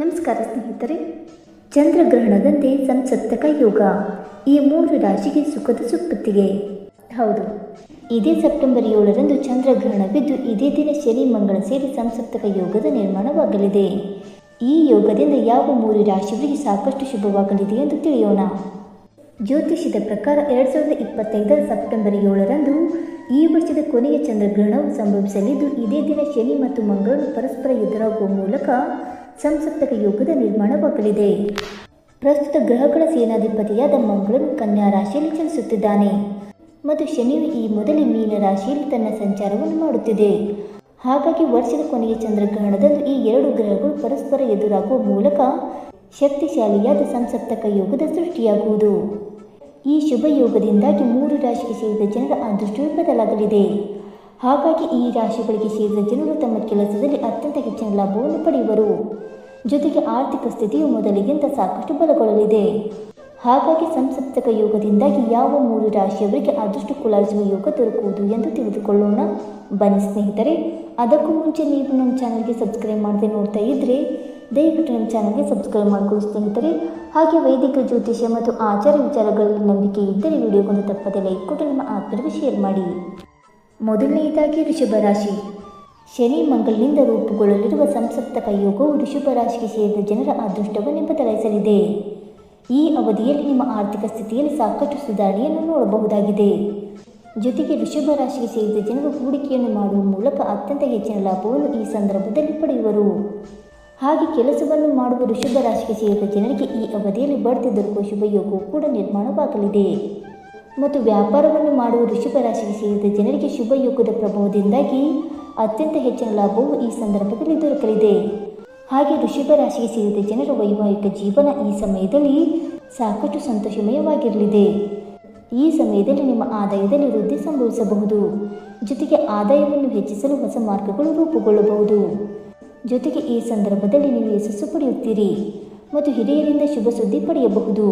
ನಮಸ್ಕಾರ ಸ್ನೇಹಿತರೆ. ಚಂದ್ರಗ್ರಹಣದಂತೆ ಸಂಸತ್ತಕ ಯೋಗ. ಈ ಮೂರು ರಾಶಿಗೆ ಸುಖದ ಸುಪ್ಪತ್ತಿಗೆ ಹೌದು. ಇದೇ ಸೆಪ್ಟೆಂಬರ್ ಏಳರಂದು ಚಂದ್ರಗ್ರಹಣವಿದ್ದು ಇದೇ ದಿನ ಶನಿ, ಮಂಗಳ ಸೇರಿ ಸಂಸತ್ತಕ ಯೋಗದ ನಿರ್ಮಾಣವಾಗಲಿದೆ. ಈ ಯೋಗದಿಂದ ಯಾವ ಮೂರು ರಾಶಿಗಳಿಗೆ ಸಾಕಷ್ಟು ಶುಭವಾಗಲಿದೆ ಎಂದು ತಿಳಿಯೋಣ. ಜ್ಯೋತಿಷ್ಯದ ಪ್ರಕಾರ ಎರಡು ಸಾವಿರದ ಇಪ್ಪತ್ತೈದರ ಸೆಪ್ಟೆಂಬರ್ ಏಳರಂದು ಈ ವರ್ಷದ ಕೊನೆಯ ಚಂದ್ರಗ್ರಹಣವು ಸಂಭವಿಸಲಿದ್ದು, ಇದೇ ದಿನ ಶನಿ ಮತ್ತು ಮಂಗಳನು ಪರಸ್ಪರ ಎದುರಾಗುವ ಮೂಲಕ ಸಂಸತ್ತಕ ಯೋಗದ ನಿರ್ಮಾಣವಾಗಲಿದೆ. ಪ್ರಸ್ತುತ ಗ್ರಹಗಳ ಸೇನಾಧಿಪತಿಯಾದ ಮಂಗಳನು ಕನ್ಯಾ ರಾಶಿಯಲ್ಲಿ ಚಲಿಸುತ್ತಿದ್ದಾನೆ ಮತ್ತು ಶನಿಯು ಈ ಮೊದಲೇ ಮೀನ ರಾಶಿಯಲ್ಲಿ ತನ್ನ ಸಂಚಾರವನ್ನು ಮಾಡುತ್ತಿದೆ. ಹಾಗಾಗಿ ವರ್ಷದ ಕೊನೆಯ ಚಂದ್ರಗ್ರಹಣದಂದು ಈ ಎರಡು ಗ್ರಹಗಳು ಪರಸ್ಪರ ಎದುರಾಗುವ ಮೂಲಕ ಶಕ್ತಿಶಾಲಿಯಾದ ಸಂಸಪ್ತಕ ಯೋಗದ ಸೃಷ್ಟಿಯಾಗುವುದು. ಈ ಶುಭ ಯೋಗದಿಂದಾಗಿ ಮೂರು ರಾಶಿಗೆ ಸೇರಿದ ಜನರ ಅದೃಷ್ಟವೂ ಬದಲಾಗಲಿದೆ. ಹಾಗಾಗಿ ಈ ರಾಶಿಗಳಿಗೆ ಸೇರಿದ ಜನರು ತಮ್ಮ ಕೆಲಸದಲ್ಲಿ ಅತ್ಯಂತ ಹೆಚ್ಚಿನ ಲಾಭವನ್ನು ಪಡೆಯುವರು. ಜೊತೆಗೆ ಆರ್ಥಿಕ ಸ್ಥಿತಿಯು ಮೊದಲಿಗಿಂತ ಸಾಕಷ್ಟು ಬಲಗೊಳ್ಳಲಿದೆ. ಹಾಗಾಗಿ ಸಂಸಪ್ತಕ ಯೋಗದಿಂದಾಗಿ ಯಾವ ಮೂರು ರಾಶಿಯವರಿಗೆ ಅದೃಷ್ಟ ಕುಲಾಯಿಸುವ ಯೋಗ ದೊರಕುವುದು ಎಂದು ತಿಳಿದುಕೊಳ್ಳೋಣ. ಬನ್ನಿ ಸ್ನೇಹಿತರೆ, ಅದಕ್ಕೂ ಮುಂಚೆ ನೀವು ನಮ್ಮ ಚಾನಲ್ಗೆ ಸಬ್ಸ್ಕ್ರೈಬ್ ಮಾಡದೆ ನೋಡ್ತಾ ಇದ್ದರೆ ದಯವಿಟ್ಟು ನಮ್ಮ ಚಾನಲ್ಗೆ ಸಬ್ಸ್ಕ್ರೈಬ್ ಮಾಡಿಕೊಳ್ಳಿ ಸ್ನೇಹಿತರೆ. ಹಾಗೆ ವೈದಿಕ ಜ್ಯೋತಿಷ್ಯ ಮತ್ತು ಆಚಾರ ವಿಚಾರಗಳಲ್ಲಿ ನಂಬಿಕೆ ಇದ್ದರೆ ವಿಡಿಯೋಗೊಂದು ತಪ್ಪದೆ ಲೈಕ್ ಕೊಟ್ಟು ನಿಮ್ಮ ಶೇರ್ ಮಾಡಿ. ಮೊದಲನೆಯದಾಗಿ ರಾಶಿ. ಶನಿ ಮಂಗಳನಿಂದ ರೂಪುಗೊಳ್ಳಲಿರುವ ಸಂಸಪ್ತಕ ಯೋಗವು ಋಷಭ ರಾಶಿಗೆ ಸೇರಿದ ಜನರ ಅದೃಷ್ಟವನ್ನು ಬದಲಾಯಿಸಲಿದೆ. ಈ ಅವಧಿಯಲ್ಲಿ ನಿಮ್ಮ ಆರ್ಥಿಕ ಸ್ಥಿತಿಯಲ್ಲಿ ಸಾಕಷ್ಟು ಸುಧಾರಣೆಯನ್ನು ನೋಡಬಹುದಾಗಿದೆ. ಜೊತೆಗೆ ಋಷಭ ರಾಶಿಗೆ ಸೇರಿದ ಜನರು ಹೂಡಿಕೆಯನ್ನು ಮಾಡುವ ಮೂಲಕ ಅತ್ಯಂತ ಹೆಚ್ಚಿನ ಲಾಭವನ್ನು ಈ ಸಂದರ್ಭದಲ್ಲಿ ಪಡೆಯುವರು. ಹಾಗೆ ಕೆಲಸವನ್ನು ಮಾಡುವ ಋಷಭ ರಾಶಿಗೆ ಸೇರಿದ ಜನರಿಗೆ ಈ ಅವಧಿಯಲ್ಲಿ ಬಡ್ತಿ ದೊರಕುವ ಶುಭ ಯೋಗವು ಕೂಡ ನಿರ್ಮಾಣವಾಗಲಿದೆ. ಮತ್ತು ವ್ಯಾಪಾರವನ್ನು ಮಾಡುವ ಋಷಭ ರಾಶಿಗೆ ಸೇರಿದ ಜನರಿಗೆ ಶುಭ ಯೋಗದ ಪ್ರಭಾವದಿಂದಾಗಿ ಅತ್ಯಂತ ಹೆಚ್ಚಿನ ಲಾಭವು ಈ ಸಂದರ್ಭದಲ್ಲಿ ದೊರಕಲಿದೆ. ಹಾಗೆ ಋಷಭ ರಾಶಿಗೆ ಸೇರಿದ ಜನರ ವೈವಾಹಿಕ ಜೀವನ ಈ ಸಮಯದಲ್ಲಿ ಸಾಕಷ್ಟು ಸಂತೋಷಮಯವಾಗಿರಲಿದೆ. ಈ ಸಮಯದಲ್ಲಿ ನಿಮ್ಮ ಆದಾಯದಲ್ಲಿ ವೃದ್ಧಿ ಸಂಭವಿಸಬಹುದು. ಜೊತೆಗೆ ಆದಾಯವನ್ನು ಹೆಚ್ಚಿಸಲು ಹೊಸ ಮಾರ್ಗಗಳು ರೂಪುಗೊಳ್ಳಬಹುದು. ಜೊತೆಗೆ ಈ ಸಂದರ್ಭದಲ್ಲಿ ನೀವು ಯಶಸ್ಸು ಪಡೆಯುತ್ತೀರಿ ಮತ್ತು ಹಿರಿಯರಿಂದ ಶುಭ ಸುದ್ದಿ ಪಡೆಯಬಹುದು.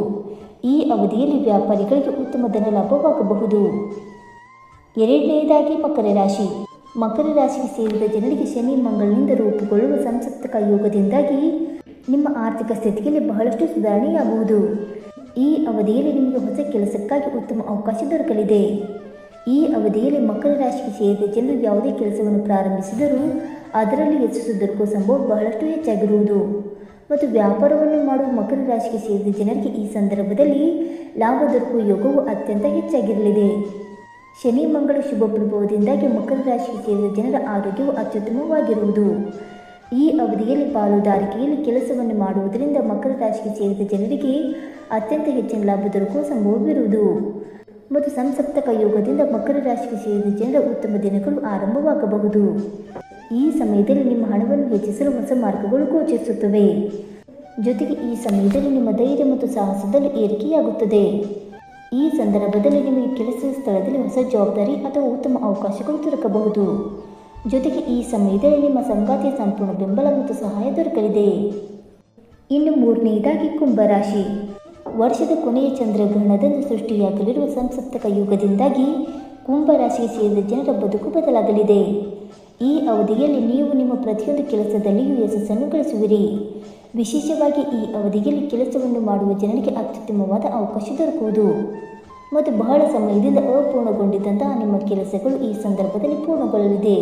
ಈ ಅವಧಿಯಲ್ಲಿ ವ್ಯಾಪಾರಿಗಳಿಗೆ ಉತ್ತಮ ಧನ ಲಾಭವಾಗಬಹುದು ಎರಡನೆಯದಾಗಿ ಮಕರ ರಾಶಿ. ಮಕರ ರಾಶಿಗೆ ಸೇರಿದ ಜನರಿಗೆ ಶನಿ ಮಂಗಳನಿಂದ ರೂಪುಗೊಳ್ಳುವ ಸಂಸಪ್ತಕ ಯೋಗದಿಂದಾಗಿ ನಿಮ್ಮ ಆರ್ಥಿಕ ಸ್ಥಿತಿಯಲ್ಲಿ ಬಹಳಷ್ಟು ಸುಧಾರಣೆಯಾಗುವುದು. ಈ ಅವಧಿಯಲ್ಲಿ ನಿಮಗೆ ಹೊಸ ಕೆಲಸಕ್ಕಾಗಿ ಉತ್ತಮ ಅವಕಾಶ ದೊರಕಲಿದೆ. ಈ ಅವಧಿಯಲ್ಲಿ ಮಕರ ರಾಶಿಗೆ ಸೇರಿದ ಜನರು ಯಾವುದೇ ಕೆಲಸವನ್ನು ಪ್ರಾರಂಭಿಸಿದರೂ ಅದರಲ್ಲಿ ಯಶಸ್ಸು ದೊರಕುವ ಸಂಭವ ಬಹಳಷ್ಟು ಹೆಚ್ಚಾಗಿರುವುದು. ಮತ್ತು ವ್ಯಾಪಾರವನ್ನು ಮಾಡುವ ಮಕರ ರಾಶಿಗೆ ಸೇರಿದ ಜನರಿಗೆ ಈ ಸಂದರ್ಭದಲ್ಲಿ ಲಾಭ ದೊರಕುವ ಯೋಗವು ಅತ್ಯಂತ ಹೆಚ್ಚಾಗಿರಲಿದೆ. ಶನಿ ಮಂಗಳ ಶುಭ ಪ್ರಭಾವದಿಂದಾಗಿ ಮಕರ ರಾಶಿಗೆ ಸೇರಿದ ಜನರ ಆರೋಗ್ಯವು ಅತ್ಯುತ್ತಮವಾಗಿರುವುದು. ಈ ಅವಧಿಯಲ್ಲಿ ಪಾಲುದಾರಿಕೆಯಲ್ಲಿ ಕೆಲಸವನ್ನು ಮಾಡುವುದರಿಂದ ಮಕರ ರಾಶಿಗೆ ಸೇರಿದ ಜನರಿಗೆ ಅತ್ಯಂತ ಹೆಚ್ಚಿನ ಲಾಭ ದೊರಕುವ ಸಂಭವವಿರುವುದು. ಮತ್ತು ಸಂಸಪ್ತಕ ಯೋಗದಿಂದ ಮಕರ ರಾಶಿಗೆ ಸೇರಿದ ಜನರ ಉತ್ತಮ ದಿನಗಳು ಆರಂಭವಾಗಬಹುದು. ಈ ಸಮಯದಲ್ಲಿ ನಿಮ್ಮ ಹಣವನ್ನು ಹೆಚ್ಚಿಸಲು ಹೊಸ ಮಾರ್ಗಗಳು ಗೋಚರಿಸುತ್ತವೆ. ಜೊತೆಗೆ ಈ ಸಮಯದಲ್ಲಿ ನಿಮ್ಮ ಧೈರ್ಯ ಮತ್ತು ಸಾಹಸದಲ್ಲಿ ಏರಿಕೆಯಾಗುತ್ತದೆ. ಈ ಸಂದರ್ಭದಲ್ಲಿ ನಿಮಗೆ ಕೆಲಸದ ಸ್ಥಳದಲ್ಲಿ ಹೊಸ ಜವಾಬ್ದಾರಿ ಅಥವಾ ಉತ್ತಮ ಅವಕಾಶಗಳು ದೊರಕಬಹುದು. ಜೊತೆಗೆ ಈ ಸಮಯದಲ್ಲಿ ನಿಮ್ಮ ಸಂಗಾತಿಯ ಸಂಪೂರ್ಣ ಬೆಂಬಲ ಮತ್ತು ಸಹಾಯ ದೊರಕಲಿದೆ. ಇನ್ನು ಮೂರನೆಯದಾಗಿ ಕುಂಭರಾಶಿ ವರ್ಷದ ಕೊನೆಯ ಚಂದ್ರಗ್ರಹಣದಲ್ಲಿ ಸೃಷ್ಟಿಯಾಗಲಿರುವ ಸಂಸಪ್ತಕ ಯುಗದಿಂದಾಗಿ ಕುಂಭರಾಶಿಗೆ ಸೇರಿದ ಜನರ ಬದುಕು ಬದಲಾಗಲಿದೆ. ಈ ಅವಧಿಯಲ್ಲಿ ನೀವು ನಿಮ್ಮ ಪ್ರತಿಯೊಂದು ಕೆಲಸದಲ್ಲಿಯೂ ಯಶಸ್ಸನ್ನು ಗಳಿಸುವಿರಿ. ವಿಶೇಷವಾಗಿ ಈ ಅವಧಿಯಲ್ಲಿ ಕೆಲಸವನ್ನು ಮಾಡುವ ಜನರಿಗೆ ಅತ್ಯುತ್ತಮವಾದ ಅವಕಾಶ ದೊರಕುವುದು. ಮತ್ತು ಬಹಳ ಸಮಯದಿಂದ ಅಪೂರ್ಣಗೊಂಡಿದ್ದಂತಹ ನಿಮ್ಮ ಕೆಲಸಗಳು ಈ ಸಂದರ್ಭದಲ್ಲಿ ಪೂರ್ಣಗೊಳ್ಳಲಿದೆ.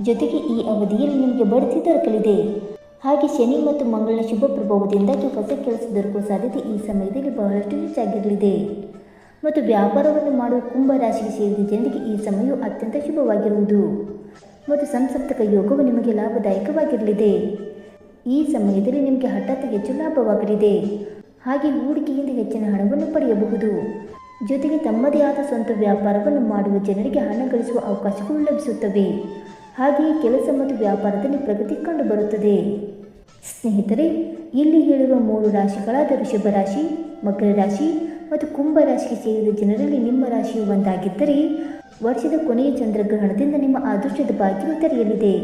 ಜೊತೆಗೆ ಈ ಅವಧಿಯಲ್ಲಿ ನಿಮಗೆ ಬಡ್ತಿ ದೊರಕಲಿದೆ. ಹಾಗೆ ಶನಿ ಮತ್ತು ಮಂಗಳನ ಶುಭ ಪ್ರಭಾವದಿಂದಾಗಿ ಹೊಸ ಕೆಲಸ ದೊರಕುವ ಸಾಧ್ಯತೆ ಈ ಸಮಯದಲ್ಲಿ ಬಹಳಷ್ಟು ಹೆಚ್ಚಾಗಿರಲಿದೆ. ಮತ್ತು ವ್ಯಾಪಾರವನ್ನು ಮಾಡುವ ಕುಂಭ ರಾಶಿಗೆ ಸೇರಿದ ಜನರಿಗೆ ಈ ಸಮಯವು ಅತ್ಯಂತ ಶುಭವಾಗಿರುವುದು. ಮತ್ತು ಸಂಸಪ್ತಕ ಯೋಗವು ನಿಮಗೆ ಲಾಭದಾಯಕವಾಗಿರಲಿದೆ. ಈ ಸಮಯದಲ್ಲಿ ನಿಮಗೆ ಹಠಾತ್ ಹೆಚ್ಚು ಲಾಭವಾಗಲಿದೆ. ಹಾಗೆ ಹೂಡಿಕೆಯಿಂದ ಹೆಚ್ಚಿನ ಹಣವನ್ನು ಪಡೆಯಬಹುದು. ಜೊತೆಗೆ ತಮ್ಮದೇ ಆದ ಸ್ವಂತ ವ್ಯಾಪಾರವನ್ನು ಮಾಡುವ ಜನರಿಗೆ ಹಣ ಗಳಿಸುವ ಅವಕಾಶಗಳು ಲಭಿಸುತ್ತವೆ. ಹಾಗೆಯೇ ಕೆಲಸ ಮತ್ತು ವ್ಯಾಪಾರದಲ್ಲಿ ಪ್ರಗತಿ ಕಂಡುಬರುತ್ತದೆ. ಸ್ನೇಹಿತರೆ, ಇಲ್ಲಿ ಹೇಳಿರುವ ಮೂರು ರಾಶಿಗಳಾದ ಋಷಭ ರಾಶಿ, ಮಕರ ರಾಶಿ ಮತ್ತು ಕುಂಭ ರಾಶಿಗೆ ಸೇರಿದ ಜನರಲ್ಲಿ ನಿಮ್ಮ ರಾಶಿಯು ಒಂದಾಗಿದ್ದರೆ ವರ್ಷದ ಕೊನೆಯ ಚಂದ್ರಗ್ರಹಣದಿಂದ ನಿಮ್ಮ ಅದೃಷ್ಟದ ಬಾಗಿಲು ತೆರೆಯಲಿದೆ.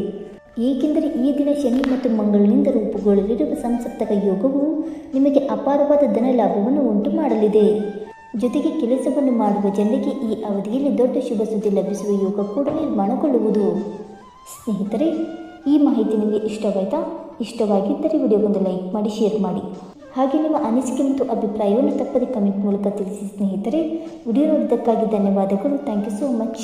ಏಕೆಂದರೆ ಈ ದಿನ ಶನಿ ಮತ್ತು ಮಂಗಳನಿಂದ ರೂಪುಗೊಳ್ಳಲಿರುವ ಸಂಸಪ್ತಕ ಯೋಗವು ನಿಮಗೆ ಅಪಾರವಾದ ಧನ ಲಾಭವನ್ನು ಉಂಟು ಮಾಡಲಿದೆ ಜೊತೆಗೆ ಕೆಲಸವನ್ನು ಮಾಡುವ ಜನರಿಗೆ ಈ ಅವಧಿಯಲ್ಲಿ ದೊಡ್ಡ ಶುಭ ಸುದ್ದಿ ಲಭಿಸುವ ಯೋಗ ಕೂಡ ನಿರ್ಮಾಣಗೊಳ್ಳುವುದು. ಸ್ನೇಹಿತರೆ, ಈ ಮಾಹಿತಿ ನಿಮಗೆ ಇಷ್ಟವಾಯಿತಾ? ಇಷ್ಟವಾಗಿದ್ದರೆ ವಿಡಿಯೋಗೊಂದು ಲೈಕ್ ಮಾಡಿ, ಶೇರ್ ಮಾಡಿ. ಹಾಗೆ ನಿಮ್ಮ ಅನಿಸಿಕೆ ಮತ್ತು ಅಭಿಪ್ರಾಯವನ್ನು ತಪ್ಪದೆ ಕಮೆಂಟ್ ಮೂಲಕ ತಿಳಿಸಿ ಸ್ನೇಹಿತರೆ. ವಿಡಿಯೋ ನೋಡಿದ್ದಕ್ಕಾಗಿ ಧನ್ಯವಾದಗಳು. Thank you so much